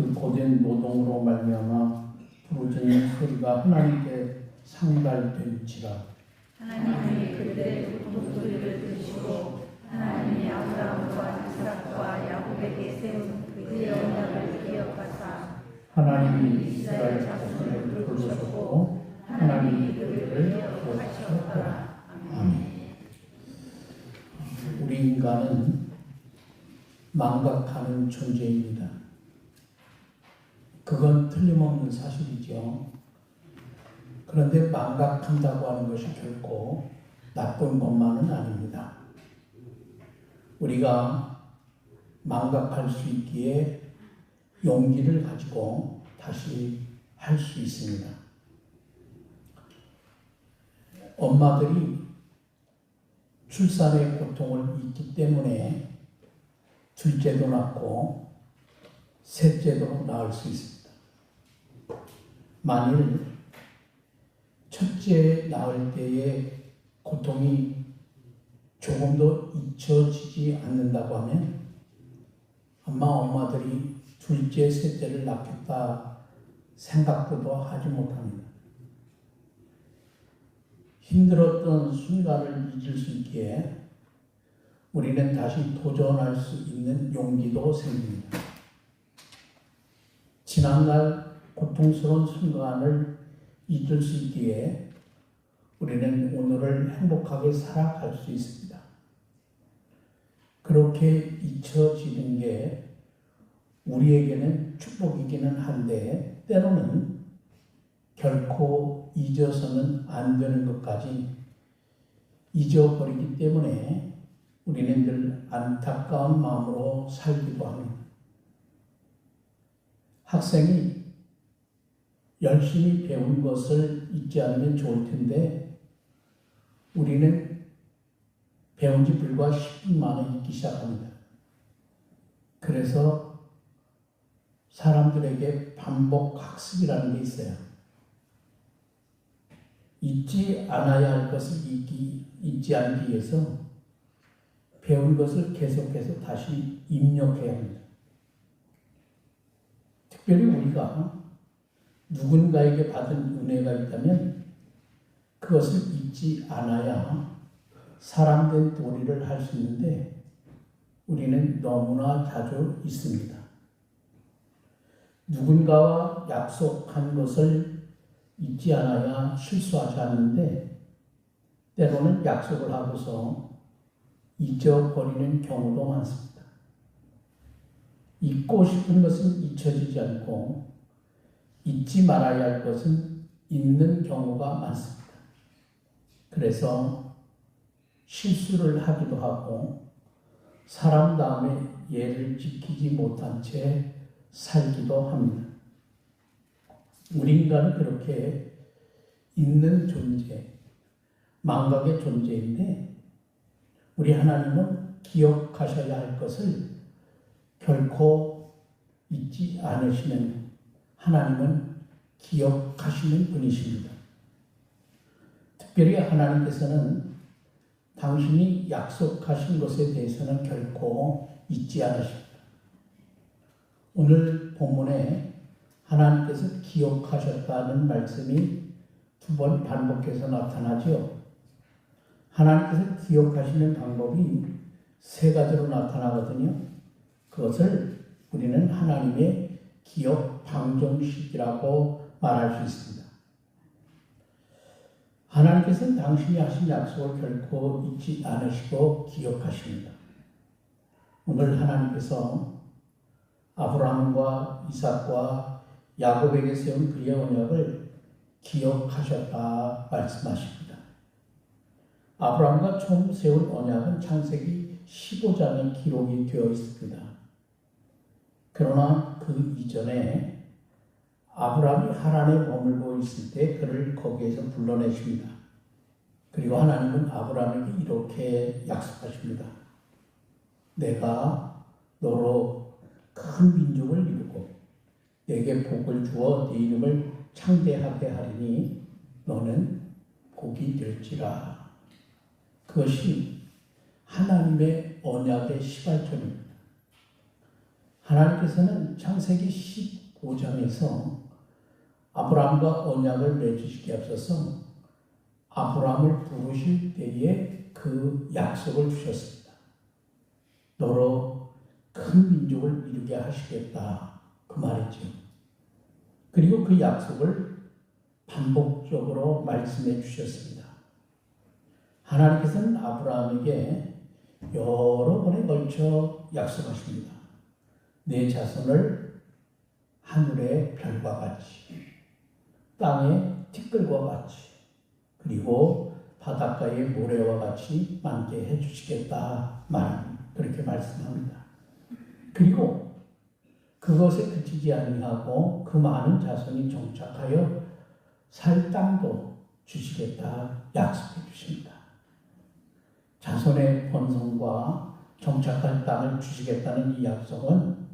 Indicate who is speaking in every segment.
Speaker 1: 그 고된 노동으로 말미암아 부르짖는 소리가 하나님께 상달될지라.
Speaker 2: 하나님이 그들의 고통 소리를 들으시고 하나님이 아브라함과 이삭과 야곱에게 세운 그의 언약을 기억하사
Speaker 1: 하나님이 이스라엘 자손을 부르셨고 하나님이 그들을 기억하셨더라. 아멘. 우리 인간은 망각하는 존재입니다. 그건 틀림없는 사실이죠. 그런데 망각한다고 하는 것이 결코 나쁜 것만은 아닙니다. 우리가 망각할 수 있기에 용기를 가지고 다시 할 수 있습니다. 엄마들이 출산의 고통을 잊기 때문에 둘째도 낳고 셋째도 낳을 수 있습니다. 만일 첫째 낳을 때의 고통이 조금도 잊혀지지 않는다고 하면 아마 엄마들이 둘째, 셋째를 낳겠다 생각도 하지 못합니다. 힘들었던 순간을 잊을 수 있기에 우리는 다시 도전할 수 있는 용기도 생깁니다. 지난날 고통스러운 순간을 잊을 수 있기에 우리는 오늘을 행복하게 살아갈 수 있습니다. 그렇게 잊혀지는 게 우리에게는 축복이기는 한데 때로는 결코 잊어서는 안 되는 것까지 잊어버리기 때문에 우리는 늘 안타까운 마음으로 살기도 합니다. 학생이 열심히 배운 것을 잊지 않으면 좋을 텐데 우리는 배운 지 불과 10분 만에 잊기 시작합니다. 그래서 사람들에게 반복 학습이라는 게 있어요. 잊지 않아야 할 것을 잊기, 잊지 않기 위해서 배운 것을 계속해서 다시 입력해야 합니다. 특별히 우리가 누군가에게 받은 은혜가 있다면 그것을 잊지 않아야 사람된 도리를 할 수 있는데 우리는 너무나 자주 있습니다. 누군가와 약속한 것을 잊지 않아야 실수하지 않는데 때로는 약속을 하고서 잊어버리는 경우도 많습니다. 잊고 싶은 것은 잊혀지지 않고 잊지 말아야 할 것은 잊는 경우가 많습니다. 그래서 실수를 하기도 하고 사람 다음에 예를 지키지 못한 채 살기도 합니다. 우리 인간은 그렇게 있는 존재, 망각의 존재인데 우리 하나님은 기억하셔야 할 것을 결코 잊지 않으시는 하나님은 기억하시는 분이십니다. 특별히 하나님께서는 당신이 약속하신 것에 대해서는 결코 잊지 않으십니다. 오늘 본문에 하나님께서 기억하셨다는 말씀이 두 번 반복해서 나타나죠. 하나님께서 기억하시는 방법이 세 가지로 나타나거든요. 그것을 우리는 하나님의 기억 방정식이라고 말할 수 있습니다. 하나님께서는 당신이 하신 약속을 결코 잊지 않으시고 기억하십니다. 오늘 하나님께서 아브라함과 이삭과 야곱에게 세운 그의 언약을 기억하셨다 말씀하십니다. 아브라함과 처음 세운 언약은 창세기 15장에 기록이 되어 있습니다. 그러나 그 이전에 아브라함이 하란에 머물고 있을 때 그를 거기에서 불러내십니다. 그리고 하나님은 아브라함에게 이렇게 약속하십니다. 내가 너로 큰 민족을 이루고 내게 복을 주어 네 이름을 창대하게 하리니 너는 복이 될지라. 그것이 하나님의 언약의 시발점입니다. 하나님께서는 창세기 15장에서 아브라함과 언약을 맺으시기 앞서서 아브라함을 부르실 때에 그 약속을 주셨습니다. 너로 큰 민족을 이루게 하시겠다. 그 말이죠. 그리고 그 약속을 반복적으로 말씀해 주셨습니다. 하나님께서는 아브라함에게 여러 번에 걸쳐 약속하십니다. 내 자손을 하늘의 별과 같이, 땅의 티끌과 같이, 그리고 바닷가의 모래와 같이 많게 해주시겠다 말 그렇게 말씀합니다. 그리고 그것에 그치지 아니하고 그 많은 자손이 정착하여 살 땅도 주시겠다 약속해 주십니다. 자손의 번성과 정착할 땅을 주시겠다는 이 약속은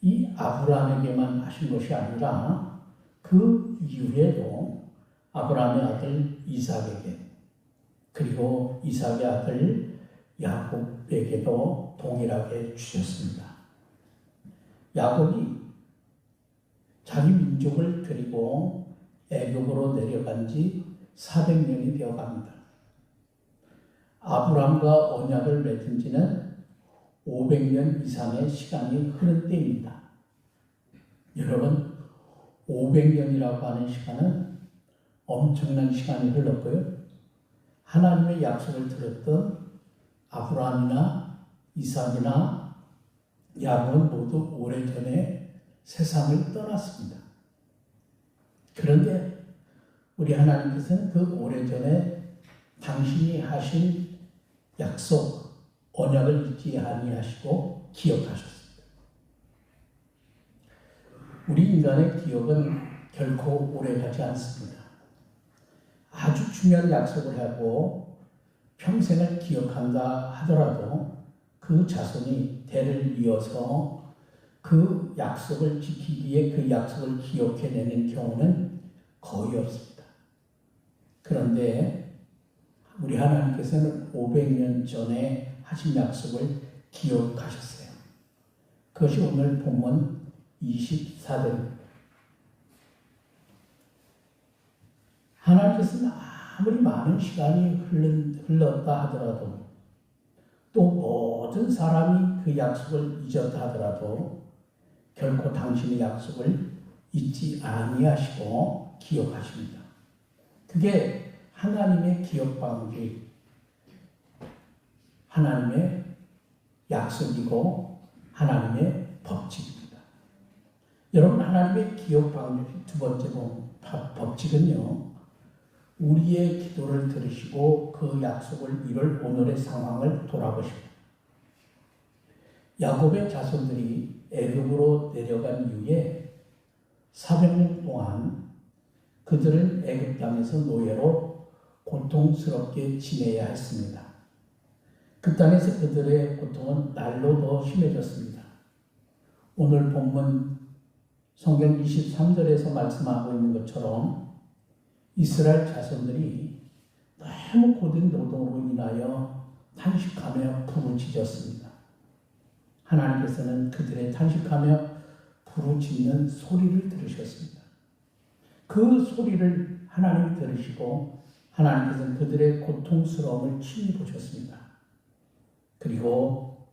Speaker 1: 이 아브라함에게만 하신 것이 아니라 그 이후에도 아브라함의 아들 이삭에게 그리고 이삭의 아들 야곱에게도 동일하게 주셨습니다. 야곱이 자기 민족을 데리고 애굽으로 내려간 지 400년이 되어 갑니다. 아브라함과 언약을 맺은 지는 500년 이상의 시간이 흐른 때입니다. 여러분, 500년이라고 하는 시간은 엄청난 시간이 흘렀고요. 하나님의 약속을 들었던 아브라함이나 이삭이나 야곱은 모두 오래전에 세상을 떠났습니다. 그런데 우리 하나님께서는 그 오래전에 당신이 하신 약속, 언약을 잊지 아니하시고 기억하셨습니다. 우리 인간의 기억은 결코 오래가지 않습니다. 아주 중요한 약속을 하고 평생을 기억한다 하더라도 그 자손이 대를 이어서 그 약속을 지키기 위해 그 약속을 기억해내는 경우는 거의 없습니다. 그런데 우리 하나님께서는 500년 전에 하신 약속을 기억하셨어요. 그것이 오늘 본문 24절입니다. 하나님께서는 아무리 많은 시간이 흘렀다 하더라도 또 모든 사람이 그 약속을 잊었다 하더라도 결코 당신의 약속을 잊지 아니하시고 기억하십니다. 그게 하나님의 기억 방식, 하나님의 약속이고 하나님의 법칙입니다. 하나님의 기억 방식 두 번째 법칙은요. 우리의 기도를 들으시고 그 약속을 이룰 오늘의 상황을 돌아보십니다. 야곱의 자손들이 애굽으로 내려간 이후에 400년 동안 그들은 애굽 땅에서 노예로 고통스럽게 지내야 했습니다. 그 땅에서 그들의 고통은 날로 더 심해졌습니다. 오늘 본문 성경 23절에서 말씀하고 있는 것처럼 이스라엘 자손들이 너무 고된 노동으로 인하여 탄식하며 부르짖었습니다. 하나님께서는 그들의 탄식하며 부르짖는 소리를 들으셨습니다. 그 소리를 하나님 들으시고 하나님께서는 그들의 고통스러움을 친히 보셨습니다. 그리고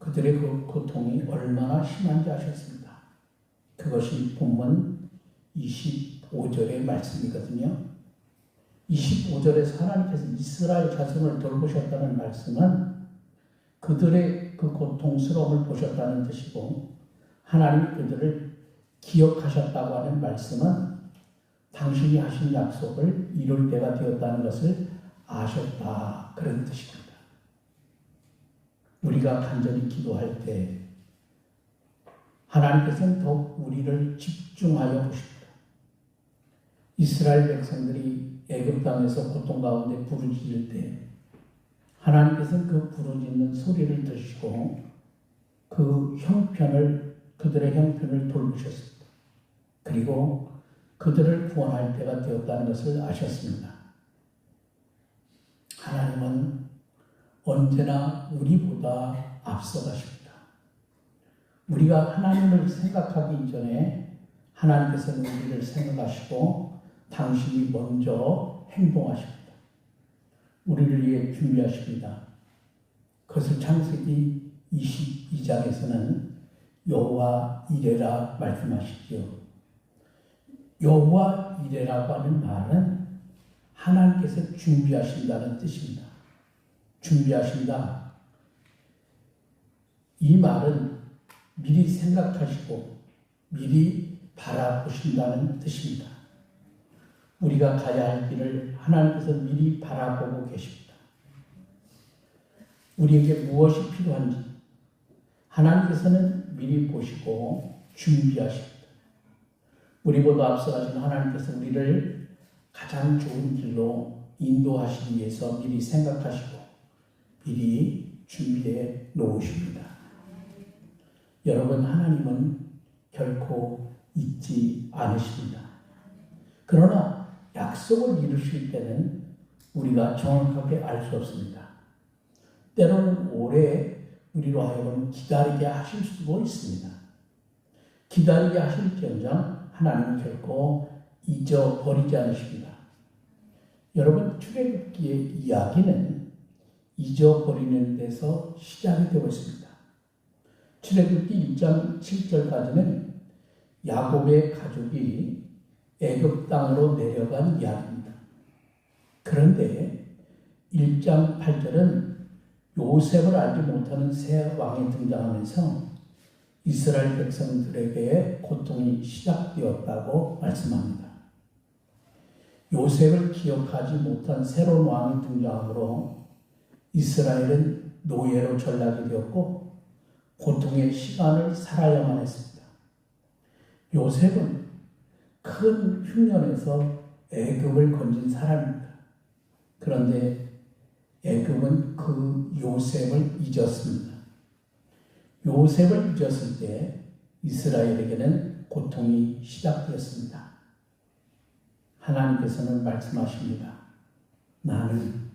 Speaker 1: 그들의 그 고통이 얼마나 심한지 아셨습니다. 그것이 본문 25절의 말씀이거든요. 25절에서 하나님께서 이스라엘 자손을 돌보셨다는 말씀은 그들의 그 고통스러움을 보셨다는 뜻이고 하나님 그들을 기억하셨다고 하는 말씀은 당신이 하신 약속을 이룰 때가 되었다는 것을 아셨다 그런 뜻입니다. 우리가 간절히 기도할 때 하나님께서는 더욱 우리를 집중하여 보십니다. 이스라엘 백성들이 애굽 땅에서 고통 가운데 부르짖을 때 하나님께서는 그 부르짖는 소리를 들으시고 그 형편을 그들의 형편을 돌보셨습니다. 그리고 그들을 구원할 때가 되었다는 것을 아셨습니다. 하나님은 언제나 우리보다 앞서가십니다. 우리가 하나님을 생각하기 전에 하나님께서는 우리를 생각하시고 당신이 먼저 행동하십니다. 우리를 위해 준비하십니다. 그것을 창세기 22장에서는 여호와 이레라 말씀하시죠. 여호와 이레라고 하는 말은 하나님께서 준비하신다는 뜻입니다. 준비하신다. 이 말은 미리 생각하시고 미리 바라보신다는 뜻입니다. 우리가 가야 할 길을 하나님께서 미리 바라보고 계십니다. 우리에게 무엇이 필요한지 하나님께서는 미리 보시고 준비하십니다. 우리보다 앞서가신 하나님께서 우리를 가장 좋은 길로 인도하시기 위해서 미리 생각하시고 미리 준비해 놓으십니다. 여러분, 하나님은 결코 잊지 않으십니다. 그러나 약속을 이루실 때는 우리가 정확하게 알 수 없습니다. 때로는 오래 우리로 하여금 기다리게 하실 수도 있습니다. 기다리게 하실지언정 하나님은 결코 잊어버리지 않으십니다. 여러분, 출애굽기의 이야기는 잊어버리는 데서 시작이 되고 있습니다. 출애굽기 1장 7절까지는 야곱의 가족이 애굽 땅으로 내려간 이야기입니다. 그런데 1장 8절은 요셉을 알지 못하는 새 왕이 등장하면서 이스라엘 백성들에게 고통이 시작되었다고 말씀합니다. 요셉을 기억하지 못한 새로운 왕이 등장하므로 이스라엘은 노예로 전락이 되었고 고통의 시간을 살아야만 했습니다. 요셉은 큰 흉년에서 애굽을 건진 사람입니다. 그런데 애굽은 그 요셉을 잊었습니다. 요셉을 잊었을 때 이스라엘에게는 고통이 시작되었습니다. 하나님께서는 말씀하십니다. 나는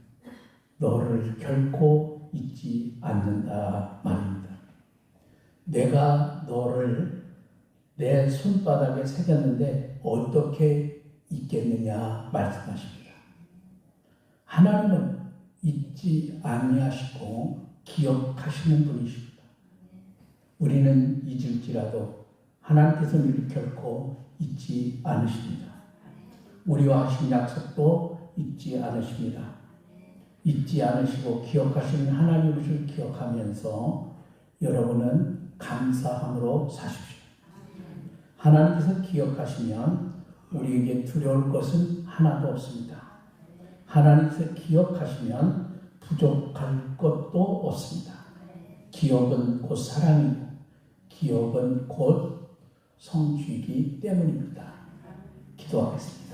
Speaker 1: 너를 결코 잊지 않는다 말입니다. 내가 너를 내 손바닥에 새겼는데 어떻게 잊겠느냐 말씀하십니다. 하나님은 잊지 아니하시고 기억하시는 분이십니다. 우리는 잊을지라도 하나님께서 우리를 결코 잊지 않으십니다. 우리와 하신 약속도 잊지 않으십니다. 잊지 않으시고 기억하시는 하나님을 기억하면서 여러분은 감사함으로 사십시오. 하나님께서 기억하시면 우리에게 두려울 것은 하나도 없습니다. 하나님께서 기억하시면 부족할 것도 없습니다. 기억은 곧 사랑이고 기억은 곧 성취이기 때문입니다. 기도하겠습니다.